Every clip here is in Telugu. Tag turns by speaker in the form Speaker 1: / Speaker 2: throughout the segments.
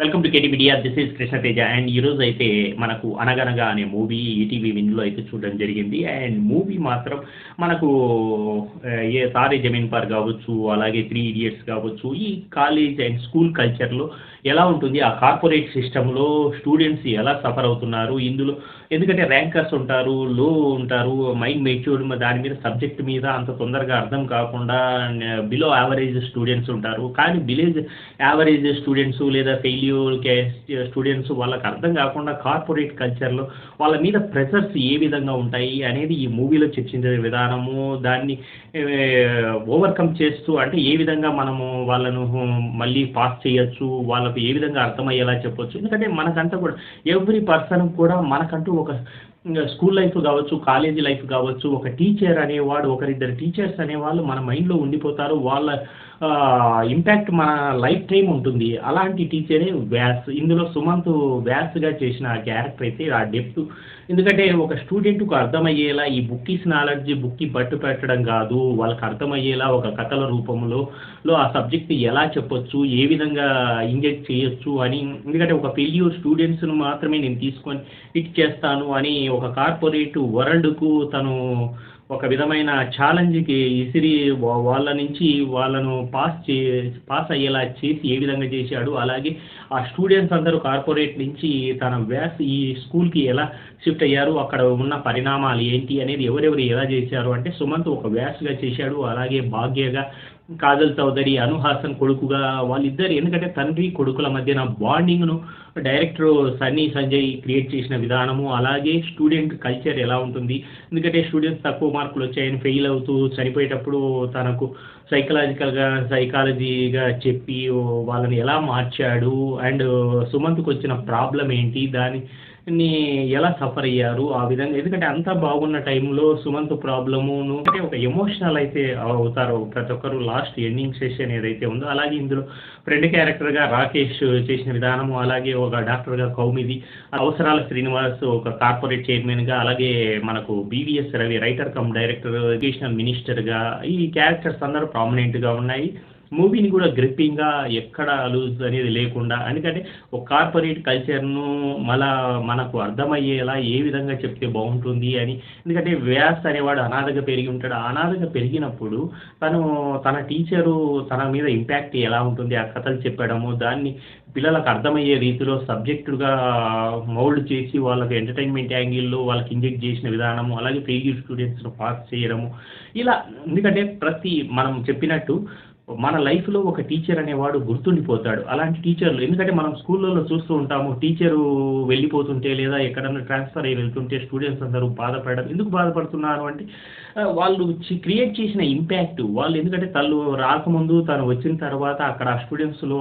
Speaker 1: Welcome to KT media this is Krishna Teja and ఈరోజు అయితే మనకు అనగనగా అనే మూవీ ఈటీవీ విన్లో అయితే చూడడం జరిగింది. అండ్ మూవీ మాత్రం మనకు ఏ సారీ జమీన్ పార్ కావచ్చు అలాగే త్రీ ఇడియట్స్ కావచ్చు ఈ కాలేజ్ అండ్ స్కూల్ కల్చర్లో ఎలా ఉంటుంది? ఆ కార్పొరేట్ సిస్టంలో స్టూడెంట్స్ ఎలా సఫర్ అవుతున్నారు? ఇందులో ఎందుకంటే ర్యాంకర్స్ ఉంటారు లో ఉంటారు మైండ్ మెచ్యూర్డ్ దాని మీద సబ్జెక్ట్ మీద అంత తొందరగా అర్థం కాకుండా బిలో యావరేజ్ స్టూడెంట్స్ ఉంటారు. కానీ విలేజ్ యావరేజ్ స్టూడెంట్స్ లేదా ఫెయిల్యూర్ స్టూడెంట్స్ వాళ్ళకి అర్థం కాకుండా కార్పొరేట్ కల్చర్లో వాళ్ళ మీద ప్రెషర్స్ ఏ విధంగా ఉంటాయి అనేది ఈ మూవీలో చర్చించే విధానము దాన్ని ఓవర్కమ్ చేస్తూ అంటే ఏ విధంగా మనము వాళ్ళను మళ్ళీ పాస్ చేయొచ్చు వాళ్ళకు ఏ విధంగా అర్థమయ్యేలా చెప్పొచ్చు. ఎందుకంటే మనకంతా కూడా ఎవ్రీ పర్సన్ కూడా మనకంటూ ఒక స్కూల్ లైఫ్ కావచ్చు కాలేజీ లైఫ్ కావచ్చు ఒక టీచర్ అనేవాడు ఒకరిద్దరు టీచర్స్ అనేవాళ్ళు మన మైండ్లో ఉండిపోతారు. వాళ్ళ ఇంపాక్ట్ మన లైఫ్ టైం ఉంటుంది. అలాంటి టీచరే వ్యాస్. ఇందులో సుమంత్ వ్యాస్గా చేసిన ఆ క్యారెక్టర్ అయితే ఆ డెప్త్. ఎందుకంటే ఒక స్టూడెంట్కు అర్థమయ్యేలా ఈ బుక్ ఈస్ నాలెడ్జ్ బుక్కి పట్టు పెట్టడం కాదు. వాళ్ళకి అర్థమయ్యేలా ఒక కథల రూపంలో లో ఆ సబ్జెక్ట్ ఎలా చెప్పొచ్చు ఏ విధంగా ఇంజెక్ట్ చేయొచ్చు అని. ఎందుకంటే ఒక ఫెయిల్యూర్ స్టూడెంట్స్ను మాత్రమే నేను తీసుకొని హిట్ చేస్తాను అని ఒక కార్పొరేట్ వరల్డ్కు తను ఒక విధమైన ఛాలెంజ్కి ఇసిరి వాళ్ళ నుంచి వాళ్ళను పాస్ చే పాస్ అయ్యేలా చేసి ఏ విధంగా చేశాడు. అలాగే ఆ స్టూడెంట్స్ అందరూ కార్పొరేట్ నుంచి తన వ్యాస్ ఈ స్కూల్కి ఎలా షిఫ్ట్ అయ్యారు అక్కడ ఉన్న పరిణామాలు ఏంటి అనేది ఎవరెవరు ఎలా చేశారు అంటే సుమంత్ ఒక వ్యాస్గా చేశాడు. అలాగే భాగ్యగా కాజల్ చౌదరి అనుహాసన్ కొడుకుగా వాళ్ళిద్దరు. ఎందుకంటే తండ్రి కొడుకుల మధ్యన బాండింగ్ను డైరెక్టర్ సన్నీ సంజయ్ క్రియేట్ చేసిన విధానము అలాగే స్టూడెంట్ కల్చర్ ఎలా ఉంటుంది. ఎందుకంటే స్టూడెంట్స్ తక్కువ మార్కులు వచ్చాయని ఫెయిల్ అవుతూ చనిపోయేటప్పుడు తనకు సైకలాజికల్గా సైకాలజీగా చెప్పి వాళ్ళని ఎలా మార్చాడు అండ్ సుమంత్కి వచ్చిన ప్రాబ్లం ఏంటి దాని ని ఎలా సఫర్ అయ్యారు ఆ విధంగా? ఎందుకంటే అంతా బాగున్న టైంలో సుమంత్ ప్రాబ్లమును అంటే ఒక ఎమోషనల్ అయితే అవుతారు ప్రతి ఒక్కరు లాస్ట్ ఎండింగ్ సెషన్ ఏదైతే ఉందో. అలాగే ఇందులో ఫ్రెండ్ క్యారెక్టర్గా రాకేష్ చేసిన విధానము అలాగే ఒక డాక్టర్గా కౌమిది అవసరాల శ్రీనివాస్ ఒక కార్పొరేట్ చైర్మన్గా అలాగే మనకు BVS Ravi writer cum director educational మినిస్టర్గా ఈ క్యారెక్టర్స్ అందరూ ప్రామినెంట్గా ఉన్నాయి. మూవీని కూడా గ్రిప్పింగ్గా ఎక్కడ లూజ్ అనేది లేకుండా ఎందుకంటే ఒక కార్పొరేట్ కల్చర్ను మళ్ళా మనకు అర్థమయ్యేలా ఏ విధంగా చెప్తే బాగుంటుంది అని. ఎందుకంటే వ్యాస్ అనేవాడు అనాథగా పెరిగి ఉంటాడు. అనాథగా పెరిగినప్పుడు తను తన టీచరు తన మీద ఇంపాక్ట్ ఎలా ఉంటుంది? ఆ కథలు చెప్పడము దాన్ని పిల్లలకు అర్థమయ్యే రీతిలో సబ్జెక్టుగా మౌల్డ్ చేసి వాళ్ళకి ఎంటర్టైన్మెంట్ యాంగిల్లో వాళ్ళకి ఇంజెక్ట్ చేసిన విధానము అలాగే ఫెయిల్యూర్ స్టూడెంట్స్ను పాస్ చేయడము. ఇలా ఎందుకంటే ప్రతి మనం చెప్పినట్టు మన లైఫ్లో ఒక టీచర్ అనేవాడు గుర్తుండిపోతాడు. అలాంటి టీచర్లు ఎందుకంటే మనం స్కూళ్ళలో చూస్తూ ఉంటాము టీచరు వెళ్ళిపోతుంటే లేదా ఎక్కడన్నా ట్రాన్స్ఫర్ అయ్యి వెళ్తుంటే స్టూడెంట్స్ అందరూ బాధపడడం. ఎందుకు బాధపడుతున్నారు అంటే వాళ్ళు క్రియేట్ చేసిన ఇంపాక్ట్ వాళ్ళు ఎందుకంటే తను రాకముందు తను వచ్చిన తర్వాత అక్కడ స్టూడెంట్స్లో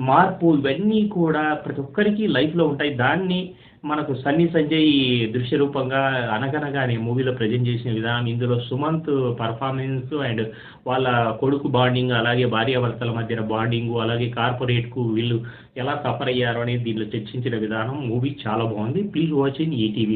Speaker 1: మార్పు ఇవన్నీ కూడా ప్రతి ఒక్కరికి లైఫ్లో ఉంటాయి. దాన్ని మనకు సన్నీ సంజయ్ దృశ్య రూపంగా అనగనగా అనే మూవీలో ప్రజెంట్ చేసిన విధానం ఇందులో సుమంత్ పర్ఫార్మెన్స్ అండ్ వాళ్ళ కొడుకు బాండింగ్ అలాగే భార్యాభర్తల మధ్యన బాండింగ్ అలాగే కార్పొరేట్కు వీళ్ళు ఎలా సఫర్ అయ్యారు అనేది దీనిలో చర్చించిన విధానం మూవీ చాలా బాగుంది. Please watch in ETV